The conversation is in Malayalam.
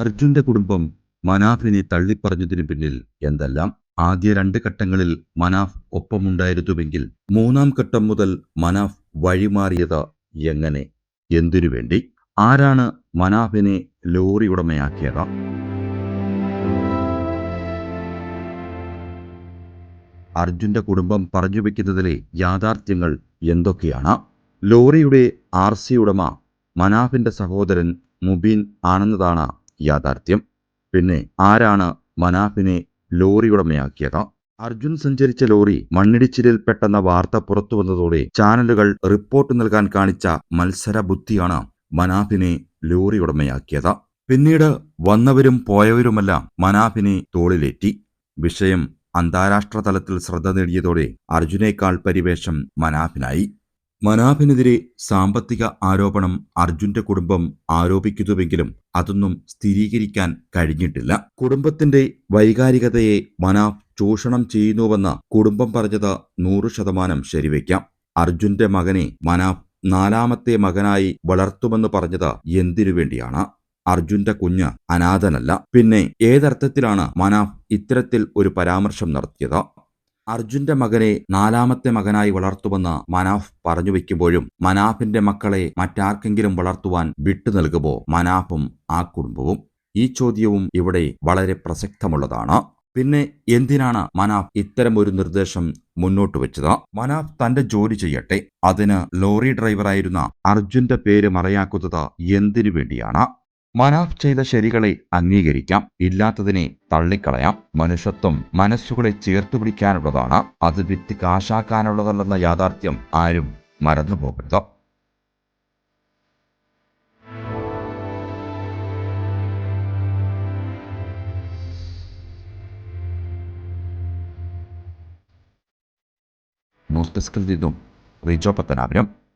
അർജുന്റെ കുടുംബം മനാഫിനെ തള്ളിപ്പറഞ്ഞതിനു പിന്നിൽ എന്തെല്ലാം? ആദ്യ രണ്ട് ഘട്ടങ്ങളിൽ മനാഫ് ഒപ്പമുണ്ടായിരുന്നുവെങ്കിൽ മൂന്നാം ഘട്ടം മുതൽ മനാഫ് വഴിമാറിയത് എങ്ങനെ? എന്തിനു വേണ്ടി? ആരാണ് മനാഫിനെ ലോറി ഉടമയാക്കിയത് അർജുന്റെ കുടുംബം പറഞ്ഞു വെക്കുന്നതിലെ യാഥാർത്ഥ്യങ്ങൾ എന്തൊക്കെയാണ്? ലോറിയുടെ ആർ സി ഉടമ മനാഫിന്റെ സഹോദരൻ മുബീൻ ആണെന്നതാണ് യാഥാർത്ഥ്യം. പിന്നെ ആരാണ് മനാഫിനെ ലോറി ഉടമയാക്കിയത്? അർജുൻ സഞ്ചരിച്ച ലോറി മണ്ണിടിച്ചിലിൽപ്പെട്ടെന്ന വാർത്ത പുറത്തു വന്നതോടെ ചാനലുകൾ റിപ്പോർട്ട് നൽകാൻ കാണിച്ച മത്സര ബുദ്ധിയാണ് മനാഫിനെ ലോറി ഉടമയാക്കിയത്. പിന്നീട് വന്നവരും പോയവരുമെല്ലാം മനാഫിനെ തോളിലേറ്റി. വിഷയം അന്താരാഷ്ട്ര തലത്തിൽ ശ്രദ്ധ നേടിയതോടെ അർജുനേക്കാൾ പരിവേഷം മനാഫിനായി. മനാഫിനെതിരെ സാമ്പത്തിക ആരോപണം അർജുന്റെ കുടുംബം ആരോപിക്കുന്നുവെങ്കിലും അതൊന്നും സ്ഥിരീകരിക്കാൻ കഴിഞ്ഞിട്ടില്ല. കുടുംബത്തിന്റെ വൈകാരികതയെ മനാഫ് ചൂഷണം ചെയ്യുന്നുവെന്ന് കുടുംബം പറഞ്ഞത് നൂറ് ശതമാനം ശരിവയ്ക്കാം. അർജുന്റെ മകനെ മനാഫ് നാലാമത്തെ മകനായി വളർത്തുമെന്ന് പറഞ്ഞത് എന്തിനു വേണ്ടിയാണ്? അർജുന്റെ കുഞ്ഞ് അനാഥനല്ല. പിന്നെ ഏതർത്ഥത്തിലാണ് മനാഫ് ഇത്തരത്തിൽ ഒരു പരാമർശം നടത്തിയത്? അർജുന്റെ മകനെ നാലാമത്തെ മകനായി വളർത്തുമെന്ന് മനാഫ് പറഞ്ഞു വെക്കുമ്പോഴും മനാഫിന്റെ മക്കളെ മറ്റാർക്കെങ്കിലും വളർത്തുവാൻ വിട്ടു നൽകുമോ മനാഫും ആ കുടുംബവും? ഈ ചോദ്യവും ഇവിടെ വളരെ പ്രസക്തമുള്ളതാണ്. പിന്നെ എന്തിനാണ് മനാഫ് ഇത്തരമൊരു നിർദ്ദേശം മുന്നോട്ട് വെച്ചത്? മനാഫ് തന്റെ ജോലി ചെയ്യട്ടെ. അതിന് ലോറി ഡ്രൈവറായിരുന്ന അർജുന്റെ പേര് മറയാക്കുന്നത് എന്തിനു വേണ്ടിയാണ്? മനാഫ് ചെയ്ത ശരികളെ അംഗീകരിക്കാം. ഇല്ലാത്തതിനെ തള്ളിക്കളയാം. മനുഷ്യത്വം മനസ്സുകളെ ചേർത്തു പിടിക്കാനുള്ളതാണ്. അത് വിറ്റ് കാശാക്കാനുള്ളതല്ലെന്ന യാഥാർത്ഥ്യം ആരും മറന്നുപോകരുത്. ന്യൂസ് ഡെസ്കിൽ നിന്നും റിജോ പത്തനാപുരം